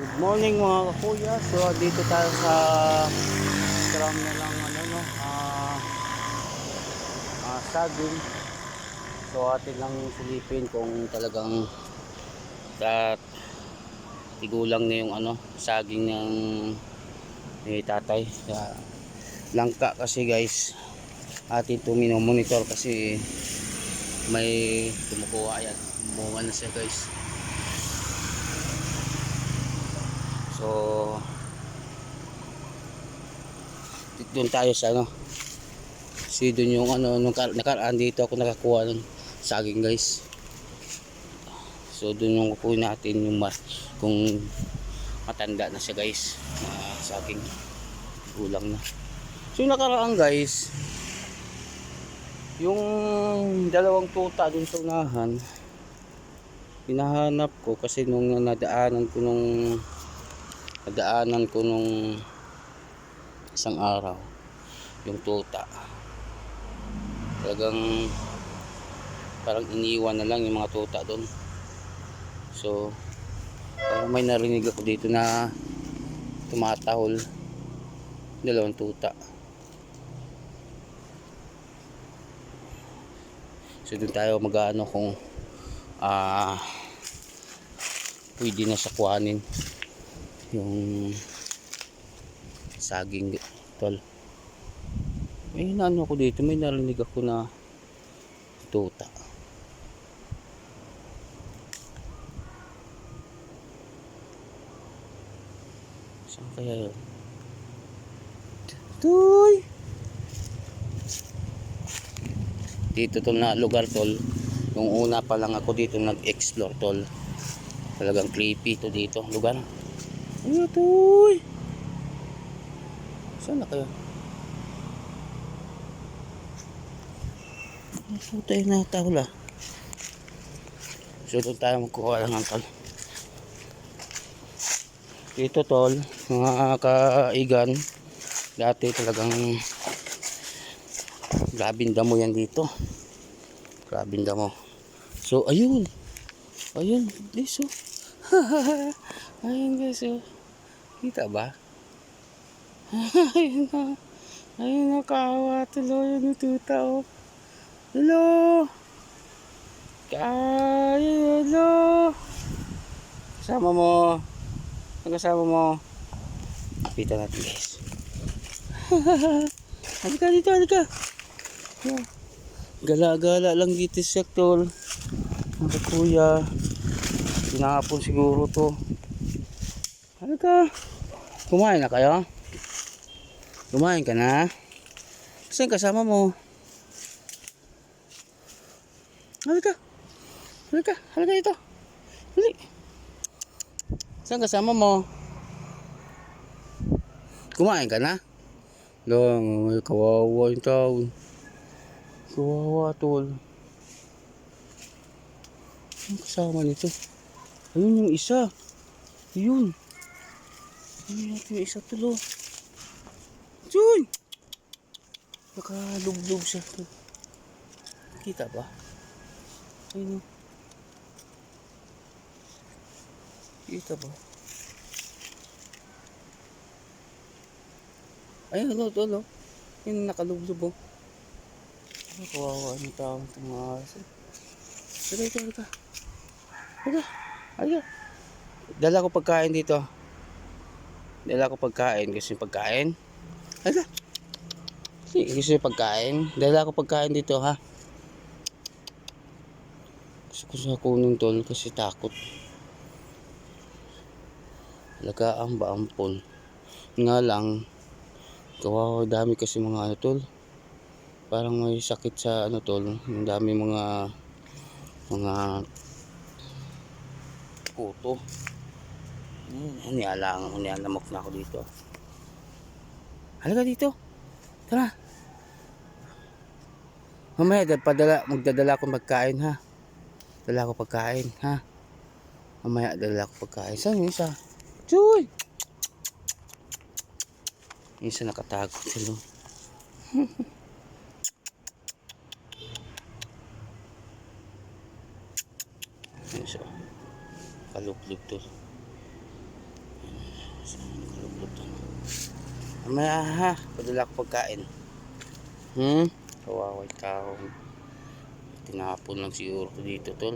Good morning mga kakuya. So dito tayo sa drum na lang ano no, ah ah, saging. So atin lang silipin kung talagang at tigulang na yung ano, saging ng ni tatay. Kaya, langka kasi guys. Atin ito minomonitor kasi may kumukuha yan. Bunga na siya guys. So doon tayo sa ano. Si doon yung ano nung kar- nakaraan dito ako nakakuha ng saging guys. So doon yung kukunin natin yung mas kung matanda na siya guys. Na saging kulang na. So yung nakaraan guys, yung dalawang tuta dun sa unahan, hinahanap ko kasi nung nadaanan ko nung nadaanan ko nung isang araw yung tuta. Talagang parang iniwan na lang yung mga tuta doon. So parang may narinig ako dito na tumatahol dalawang tuta. So doon tayo mag-ano kung ah pwede na sakuhanin yung saging tol. May inaano ako dito may narinig ako na tuta. Saan kaya yun? Tuy! dito tol na lugar tol. Yung una pa lang ako dito nag-explore tol. Talagang creepy to dito lugar ano tuy saan na kayo? Yun na tao la so doon tayo magkuha lang ng tol. Dito tol mga kaigan dati talagang grabing damo yan dito. Grabing damo. So ayun. Ayun guys oh ayun guys oh kita ba? Ayun na. Ayun na kawa tuloy yung tuta oh. Hello? Ayun hello? Kasama mo. Ang kasama mo. Kita natin guys. Halika dito halika. Gala-gala lang dito sa sektor. Mga kuya. Tinapon siguro to. Ano ka? Kumain na kayo? Kumain ka na? Saan kasama mo? Halika. Halika. Halika dito. Hali. Saan kasama mo? Kumain ka na? Lang, may kawawa yung taon. Kawawa tol. Ang kasama nito. Ayun yung isa. Ayun. Ayun yung isa tulo. Yun! Nakalublob siya. Tol. Kita ba? Ayun. oh. Kita ba? Ayun, tol. oh. Yung nakalublob oh. Ay, kawawa yung tao itong mga aso. Halika, ito, halika. Dala ko pagkain dito. Dala ko pagkain. Gusto yung pagkain? Sige, gusto yung pagkain? Dala ko pagkain dito, ha? Gusto ko sa kunin tol kasi takot. Lagaan ba ampon? Nga lang, kawawa dami kasi mga ano tol parang may sakit sa ano tol ang dami mga mga kuto hmm, nialang nialamok na ako dito. Halika dito. Tara. Mamaya padala, magdadala akong pagkain ha? Dala ko pagkain ha? Mamaya dala ko pagkain. Saan yung isa? Chuy! yung isa nakatago sa loob Yun siya. Kaluklug to. Mamaya ha, padala ko pagkain. Hmm? Kawaway kahon. Tinapon lang siguro ko dito tol.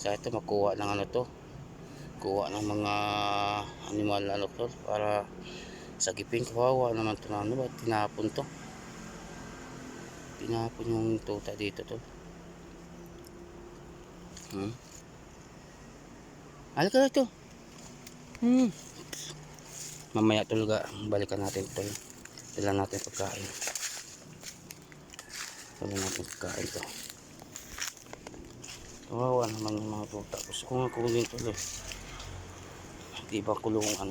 Sa ito makuha ng ano to. Kuha ng mga animal ano to para sagipin kawawa naman to na ano ba tinapon to. Tinapon yung tuta dito to. Hmm? Halika na ito. Hmm. Mamaya talaga balikan natin ito. Dala natin pagkain. Dala natin pagkain to. Kawawa naman yung mga tuta. Gusto ko nga kunin ito eh. Di ba kulungan?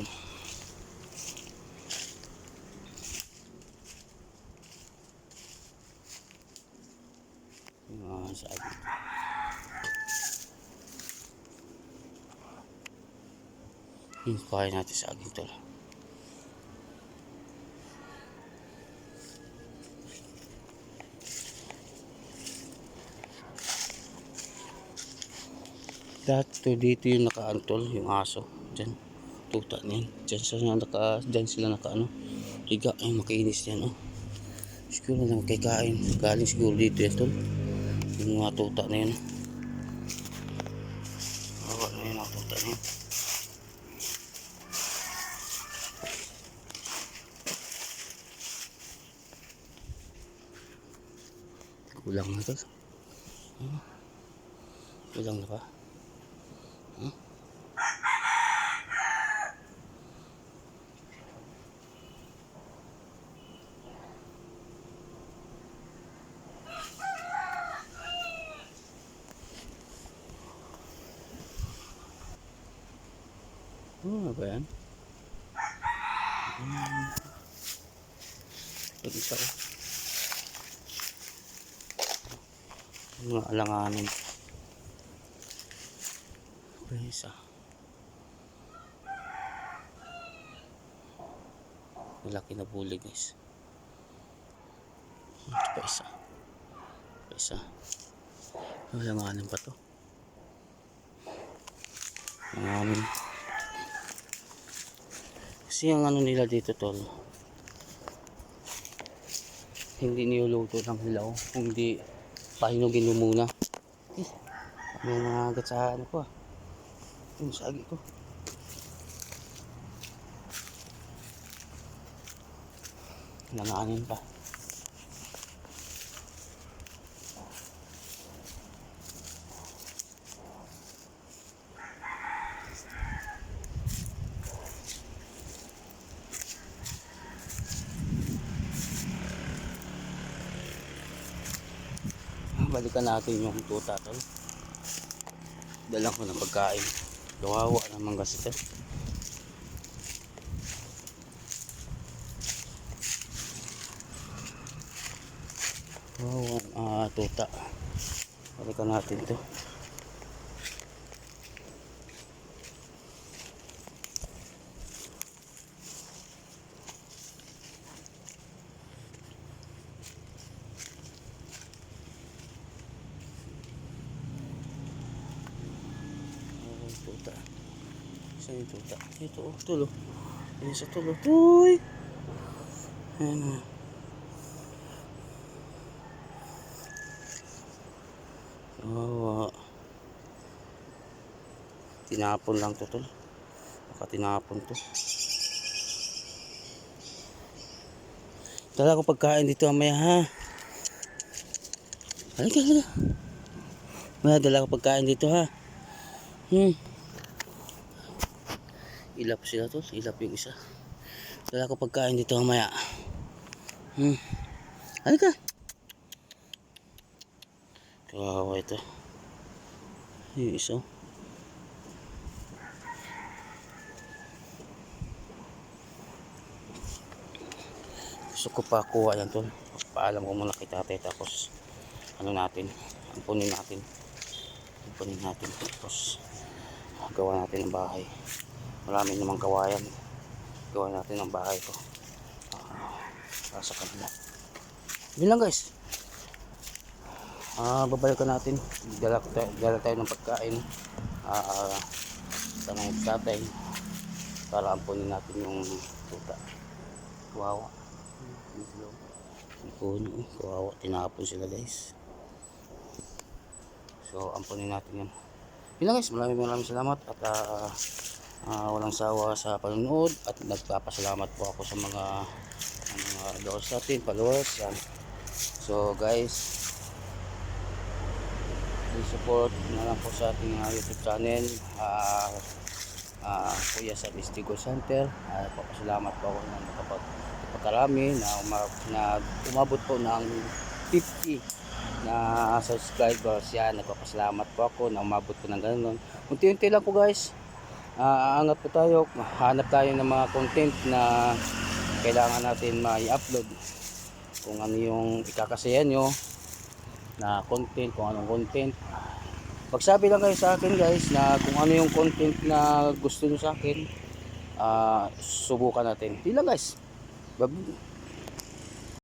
Yung sa akin. Yung kaya natin sa akin to. Dito dito yung nakaantol yung aso. Diyan. Tuta niyan. Diyan sila naka diyan sila naka ano. Higa ay makinis yan oh. Siguro na kay kain. Galing siguro dito yan tol. Yung mga tuta na yun. Kulang na to. Hmm. Kulang na pa. Hmm? Ano ba yan? Hmm. Pag-isa ko. Mga alanganin. Pa isa. Malaki na bulig guys. Ito pa isa. Pa isa. Alanganin pa to. Alanganin. Kasi ang ano nila dito tol. Hindi niluluto ng hilaw. Hindi pahinugin mo muna. Eh, may nangagat sa ano ko ah. Yung sagi ko. Nanganin pa. Balikan natin yung tuta tol. Dalang ko ng pagkain. Kawawa naman kasi ito kawawa ah tuta. Balikan natin to Oh, tuta. Saan yung tuta? Ito, oh, tulo. Ayan sa tulo. Uy! Ayan na. Kawawa. Tinapon lang to, tol. Baka tinapon to. Dala ko pagkain dito mamaya, ha? Halika, halika. Mamaya dala ko pagkain dito, ha? Hmm. Ilap sila to. Ilap yung isa. Dala ko pagkain dito mamaya. Hmm. Halika. Kawawa ito. Yung isa. Gusto ko pa kuha yan tol. Paalam ko muna kay tatay tapos ano natin. Ampunin natin. Ampunin natin. Tapos gawa natin ng bahay marami namang kawayan gawa natin ng bahay ko ah, sa kanila yun lang guys ah, babalikan natin dala, dala tayo ng pagkain uh, tanong tatay para ampunin natin yung tuta. Kawawa. Ampun, kawawa. Tinapon sila guys. So, ampunin natin yan. Yun lang guys, maraming maraming salamat at ah, ah, walang sawa sa panonood at nagpapasalamat po ako sa mga mga doors natin, followers. Yan. So guys, support na lang po sa ating ah, YouTube channel. Ah, ah, Kuya sa Istigo Center. Uh, papasalamat po ako na nakapag pagkarami na, uma- na umabot po ng 50 na subscribers yan nagpapasalamat po ako na umabot po ng ganun unti-unti lang po guys Ah, aangat po tayo. Hanap tayo ng mga content na kailangan natin ma-upload. Kung ano yung ikakasaya nyo na content kung anong content. Magsabi lang kayo sa akin guys na kung ano yung content na gusto nyo sa akin ah, subukan natin. Yun lang guys